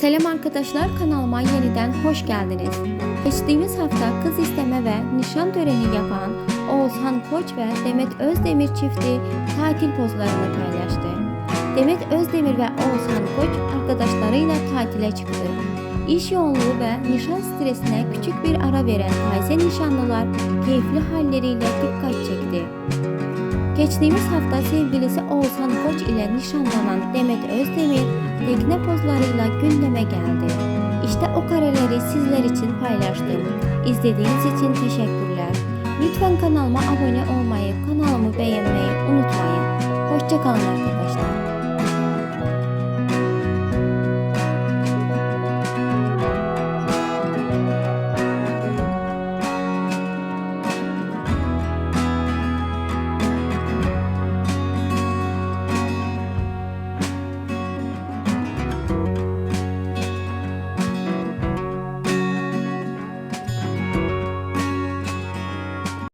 Selam arkadaşlar kanalıma yeniden hoş geldiniz. Geçtiğimiz hafta kız isteme ve nişan töreni yapan Oğuzhan Koç ve Demet Özdemir çifti tatil pozlarını paylaştı. Demet Özdemir ve Oğuzhan Koç arkadaşlarıyla tatile çıktı. İş yoğunluğu ve nişan stresine küçük bir ara veren taze nişanlılar keyifli halleriyle dikkat çekti. Geçtiğimiz hafta sevgilisi Oğuzhan Koç ile nişanlanan Demet Özdemir tekne pozlarıyla gündeme geldi. İşte o kareleri sizler için paylaştım. İzlediğiniz için teşekkürler. Lütfen kanalıma abone olmayı, kanalımı beğenmeyi unutmayın. Hoşçakalın arkadaşlar.